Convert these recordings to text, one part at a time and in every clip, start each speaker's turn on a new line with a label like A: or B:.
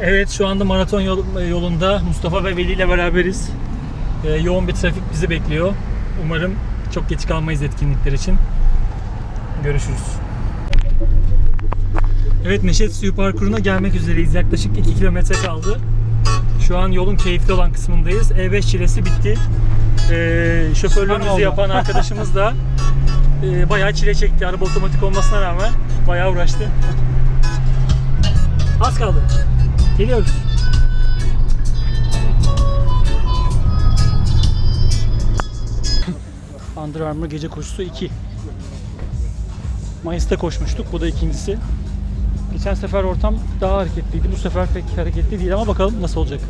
A: Evet şu anda maraton yol- yolunda Mustafa ve Veli ile beraberiz. Ee, yoğun bir trafik bizi bekliyor. Umarım çok geç kalmayız etkinlikler için. Görüşürüz. Evet Neşet Suyu Parkuru'na gelmek üzereyiz. Yaklaşık 2 kilometre kaldı. Şu an yolun keyifli olan kısmındayız. E5 çilesi bitti. Ee, şoförlüğümüzü yapan arkadaşımız da e, bayağı çile çekti. Araba otomatik olmasına rağmen bayağı uğraştı. Az kaldı. Geliyoruz. Under Armour gece koşusu 2. Mayıs'ta koşmuştuk. Bu da ikincisi. Geçen sefer ortam daha hareketliydi. Bu sefer pek hareketli değil ama bakalım nasıl olacak.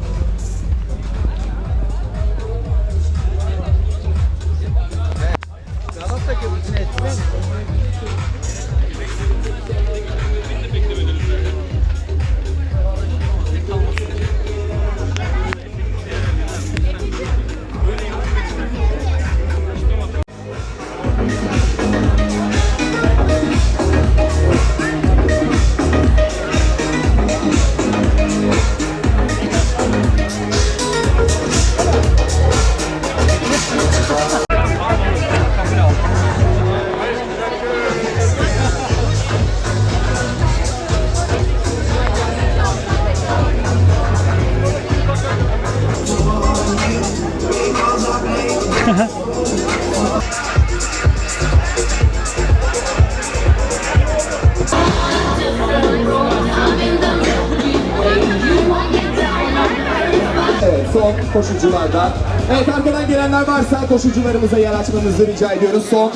B: Son koşuculardan. Evet, arkadan gelenler varsa koşucularımıza yer açmanızı rica ediyoruz. Son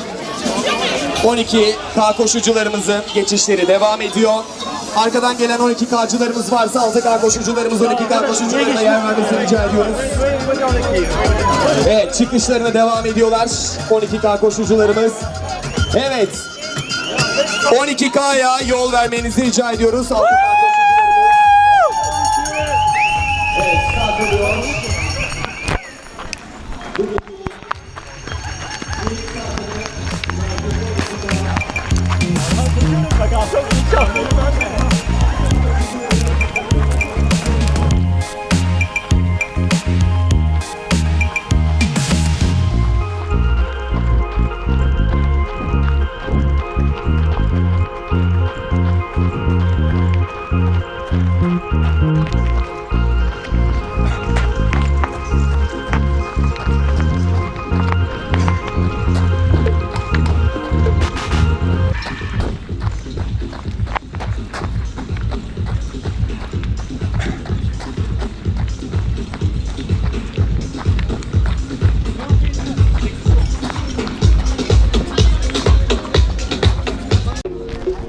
B: 12K koşucularımızın geçişleri devam ediyor. Arkadan gelen 12K'cılarımız varsa 6K koşucularımız 12K koşucularına yer vermesini rica ediyoruz. Evet, çıkışlarına devam ediyorlar 12K koşucularımız. Evet, 12K'ya yol vermenizi rica ediyoruz. 6K koşucularımız. Evet, Awesome.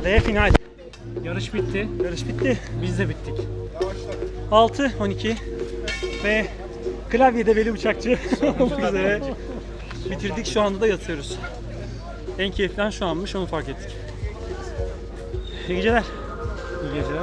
A: Ve final. Yarış bitti. Yarış bitti. Biz de bittik. 6 12 ve klavyede Veli Bıçakçı olmak üzere bitirdik. Şu anda da yatıyoruz. En keyiflen şu anmış onu fark ettik. İyi geceler. İyi geceler.